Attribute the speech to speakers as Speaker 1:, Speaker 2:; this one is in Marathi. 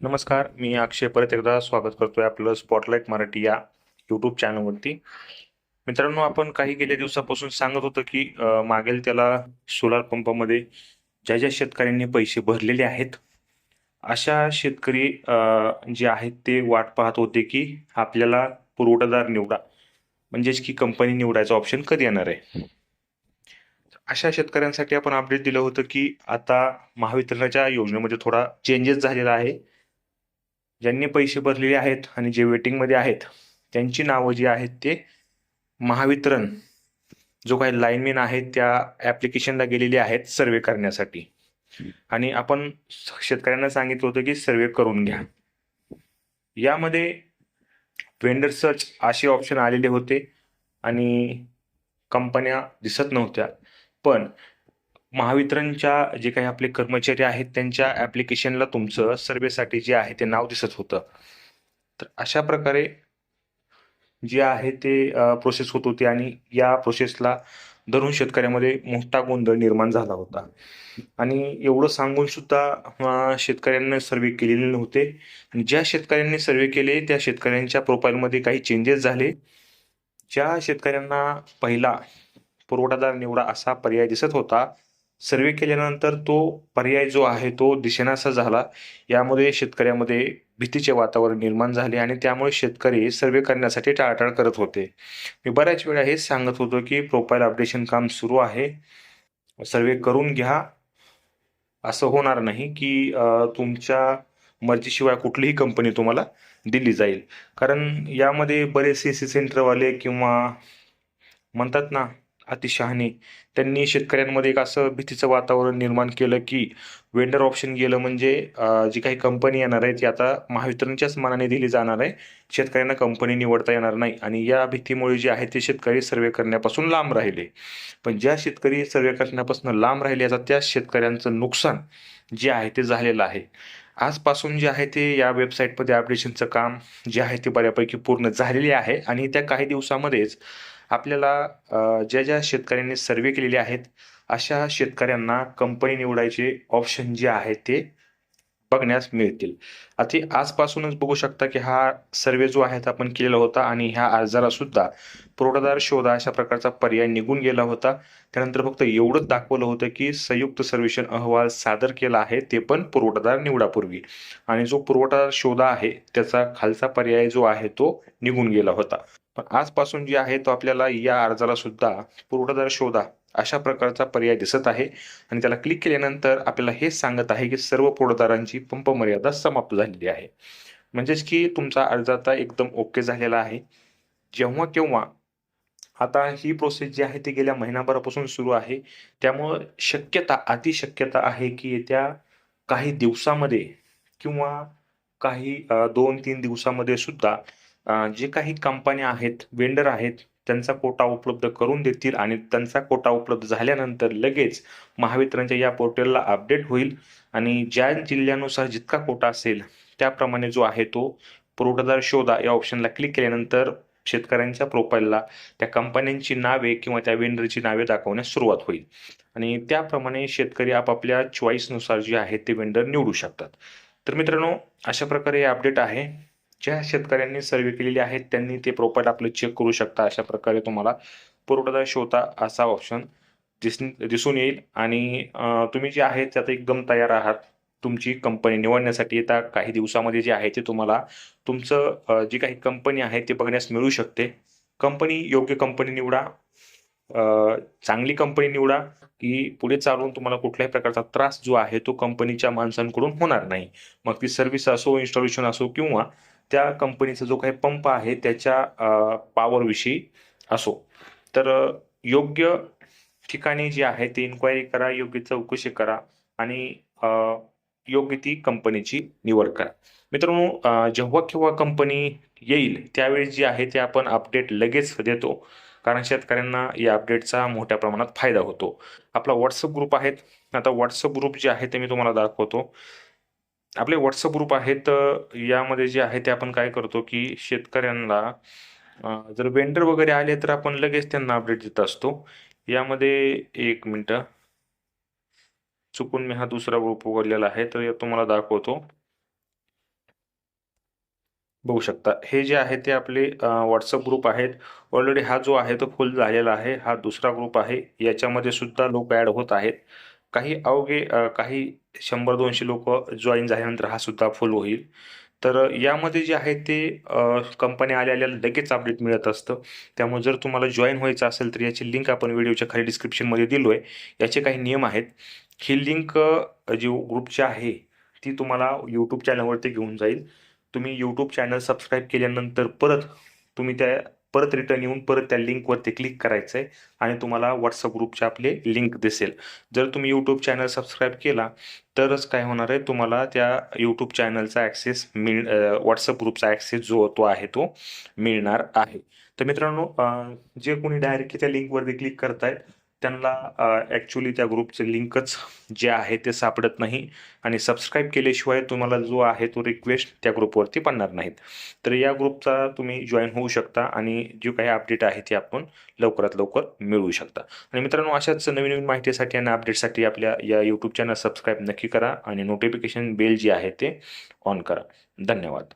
Speaker 1: नमस्कार मी अक्षय परत एकदा स्वागत करतोय आपलं स्पॉटलाईट मराठी या यूट्यूब चॅनलवरती मित्रांनो आपण काही गेल्या दिवसापासून सांगत होतो की मागेल त्याला सोलार पंपामध्ये ज्या ज्या शेतकऱ्यांनी पैसे भरलेले आहेत अशा शेतकरी अं, जे आहेत ते वाट पाहत होते की आपल्याला पुरवठादार निवडा म्हणजेच की कंपनी निवडायचा ऑप्शन कधी येणार आहे? अशा शेतकऱ्यांसाठी आपण अपडेट दिलं होतं की आता महावितरणाच्या योजनेमध्ये थोडा चेंजेस झालेला आहे. ज्यांनी पैसे भरलेले आहेत आणि जे वेटिंगमध्ये आहेत त्यांची नावं जी आहेत ते महावितरण जो काही लाईनमेन आहे त्या ॲप्लिकेशनला गेलेले आहेत सर्वे करण्यासाठी. आणि आपण शेतकऱ्यांना सांगितलं होतं की सर्वे करून घ्या. यामध्ये वेंडर सर्च असे ऑप्शन आलेले होते आणि कंपन्या दिसत नव्हत्या. पण महावितरणच्या जे काही आपले कर्मचारी आहेत त्यांच्या ॲप्लिकेशनला तुमचं सर्वेसाठी जे आहे ते नाव दिसत होतं. तर अशा प्रकारे जे आहे ते प्रोसेस होत होती आणि या प्रोसेसला धरून शेतकऱ्यामध्ये मोठा गोंधळ निर्माण झाला होता. आणि एवढं सांगून सुद्धा शेतकऱ्यांना सर्वे केलेले नव्हते. आणि ज्या शेतकऱ्यांनी सर्वे केले त्या शेतकऱ्यांच्या प्रोफाईलमध्ये काही चेंजेस झाले. ज्या शेतकऱ्यांना पहिला पुरवठादार निवडा असा पर्याय दिसत होता सर्वे केल्यानंतर तो पर्याय जो आहे तो दिशेनासा झाला. यामध्ये शेतकऱ्यामध्ये भीतीचे वातावरण निर्माण झाले आणि त्यामुळे शेतकरी सर्वे करण्यासाठी टाळाटाळ करत होते. मी बऱ्याच वेळा हेच सांगत होतो की प्रोफाईल अपडेशन काम सुरू आहे. सर्वे करून घ्या. असं होणार नाही की तुमच्या मर्जीशिवाय कुठलीही कंपनी तुम्हाला दिली जाईल. कारण यामध्ये बरेच सी सी सेंटरवाले किंवा म्हणतात ना अतिशहाणे. त्यांनी शेतकऱ्यांमध्ये एक असं भीतीचं वातावरण निर्माण केलं की वेंडर ऑप्शन गेलं म्हणजे जी काही कंपनी येणार आहे ती आता महावितरणच्याच मनाने दिली जाणार आहे. शेतकऱ्यांना कंपनी निवडता येणार नाही. आणि या भीतीमुळे जे आहे ते शेतकरी सर्वे करण्यापासून लांब राहिले. पण ज्या शेतकरी सर्वे करण्यापासून लांब राहिले आता त्या शेतकऱ्यांचं नुकसान जे आहे ते झालेलं आहे. आजपासून जे आहे ते या वेबसाईटमध्ये अपडेशनचं काम जे आहे ते बऱ्यापैकी पूर्ण झालेले आहे. आणि त्या काही दिवसामध्येच आपल्याला ज्या ज्या शेतकऱ्यांनी सर्वे केलेले आहेत अशा शेतकऱ्यांना कंपनी निवडायचे ऑप्शन जे आहे ते बघण्यास मिळतील. आता आजपासूनच बघू शकता की हा सर्वे जो आहे तो आपण केलेला होता आणि ह्या अर्जाला सुद्धा पुरवठादार शोधा अशा प्रकारचा पर्याय निघून गेला होता. त्यानंतर फक्त एवढंच दाखवलं होतं की संयुक्त सर्वेक्षण अहवाल सादर केला आहे ते पण पुरवठादार निवडापूर्वी. आणि जो पुरवठादार शोधा आहे त्याचा खालचा पर्याय जो आहे तो निघून गेला होता. पण आजपासून जे आहे तो आपल्याला या अर्जाला सुद्धा पुरवठादार शोधा अशा प्रकारचा पर्याय दिसत आहे. आणि त्याला क्लिक केल्यानंतर आपल्याला हे सांगत आहे की सर्व पुरवठादारांची पंप मर्यादा समाप्त झालेली आहे. म्हणजेच की तुमचा अर्ज आता एकदम ओके झालेला आहे. जेव्हा केव्हा आता ही प्रोसेस जी आहे ती गेल्या महिनाभरापासून सुरू आहे. त्यामुळं शक्यता अतिशक्यता आहे की येत्या काही दिवसामध्ये किंवा काही दोन तीन दिवसामध्ये सुद्धा जे काही कंपन्या आहेत वेंडर आहेत त्यांचा कोटा उपलब्ध करून देतील आणि त्यांचा कोटा उपलब्ध झाल्यानंतर लगेच महावितरणच्या या पोर्टलला अपडेट होईल. आणि ज्या जिल्ह्यानुसार जितका कोटा असेल त्याप्रमाणे जो आहे तो पुरवठादार शोधा या ऑप्शनला क्लिक केल्यानंतर शेतकऱ्यांच्या प्रोफाईलला त्या कंपन्यांची नावे किंवा त्या वेंडरची नावे दाखवण्यास सुरुवात होईल. आणि त्याप्रमाणे शेतकरी आपापल्या चॉईसनुसार जे आहे ते वेंडर निवडू शकतात. तर मित्रांनो अशा प्रकारे हे अपडेट आहे. ज्या शेतकऱ्यांनी सर्वे केलेले आहेत त्यांनी ते प्रोफाईल आपलं चेक करू शकता अशा प्रकारे तुम्हाला पुरवठादार शोधा असा ऑप्शन दिस दिसून येईल. आणि तुम्ही जे आहे त्यात एकदम तयार आहात. तुमची कंपनी निवडण्यासाठी येता काही दिवसामध्ये जे आहे ते तुम्हाला तुमचं जी काही कंपनी आहे ते बघण्यास मिळू शकते. कंपनी योग्य कंपनी निवडा. अ, चांगली कंपनी निवडा की पुढे चालून तुम्हाला कुठल्याही प्रकारचा त्रास जो आहे तो कंपनीच्या माणसांकडून होणार नाही. मग ती सर्व्हिस असो इन्स्टॉलेशन असो किंवा त्या कंपनीचा जो काही पंप आहे त्याच्या पॉवरविषयी असो. तर योग्य ठिकाणी जे आहे ते इन्क्वायरी करा योग्य चौकशी करा आणि योग्य ती कंपनीची निवड करा. मित्रांनो जेव्हा केव्हा कंपनी येईल त्यावेळी जी आहे ते आपण अपडेट लगेच देतो. कारण शेतकऱ्यांना या अपडेटचा मोठ्या प्रमाणात फायदा होतो. आपला व्हॉट्सअप ग्रुप आहेत. आता व्हॉट्सअप ग्रुप जे आहे ते मी तुम्हाला दाखवतो. आपले व्हॉट्सअप ग्रुप आहेत यामध्ये जे आहे ते आपण काय करतो की शेतकऱ्यांना जर वेंडर वगैरे आले तर आपण लगेच त्यांना अपडेट देत असतो. यामध्ये एक मिनटं. चुकून मी हा दुसरा ग्रुप उघडलेला आहे तर तुम्हाला दाखवतो. बघू शकता हे जे आहे ते आपले व्हॉट्सअप ग्रुप आहेत. ऑलरेडी हा जो आहे तो फुल झालेला आहे. हा दुसरा ग्रुप आहे. याच्यामध्ये सुद्धा लोक ॲड होत आहेत. काही अवघे काही शंभर दोनशे लोक जॉईन झाल्यानंतर हा सुद्धा फुल होईल. तर यामध्ये जे आहे ते कंपनी आल्या आल्या लगेच अपडेट मिळत असतं. त्यामुळे जर तुम्हाला जॉईन व्हायचं असेल तर याची लिंक आपण व्हिडिओच्या खाली डिस्क्रिप्शनमध्ये दिलो आहे याचे काही नियम आहेत. ही लिंक जी ग्रुपची आहे ती तुम्हाला यूट्यूब चॅनलवरती घेऊन जाईल. तुम्ही यूट्यूब चॅनल सबस्क्राईब केल्यानंतर परत तुम्ही त्या परत रिटर्न येऊन परत त्या लिंकवरती क्लिक करायचं आहे आणि तुम्हाला व्हॉट्सअप ग्रुपचे आपले लिंक दिसेल. जर तुम्ही यूट्यूब चॅनल सबस्क्राईब केला तरच काय होणार आहे तुम्हाला त्या यूट्यूब चॅनलचा ॲक्सेस मिळ व्हॉट्सअप ग्रुपचा ॲक्सेस जो तो आहे तो मिळणार आहे. तर मित्रांनो जे कोणी डायरेक्टली त्या लिंकवरती क्लिक करतायत त्यांना ॲक्च्युली त्या ग्रुपचं लिंकच जे आहे ते सापडत नाही. आणि सबस्क्राईब केल्याशिवाय तुम्हाला जो आहे तो रिक्वेस्ट त्या ग्रुपवरती पडणार नाहीत. तर या ग्रुपचा तुम्ही जॉईन होऊ शकता आणि जी काही अपडेट आहे ती आपण लवकरात लवकर मिळवू शकता. आणि मित्रांनो अशाच नवीन नवीन माहितीसाठी आणि अपडेटसाठी आपल्या या यूट्यूब चॅनल सबस्क्राईब नक्की करा आणि नोटिफिकेशन बेल जे आहे ते ऑन करा. धन्यवाद.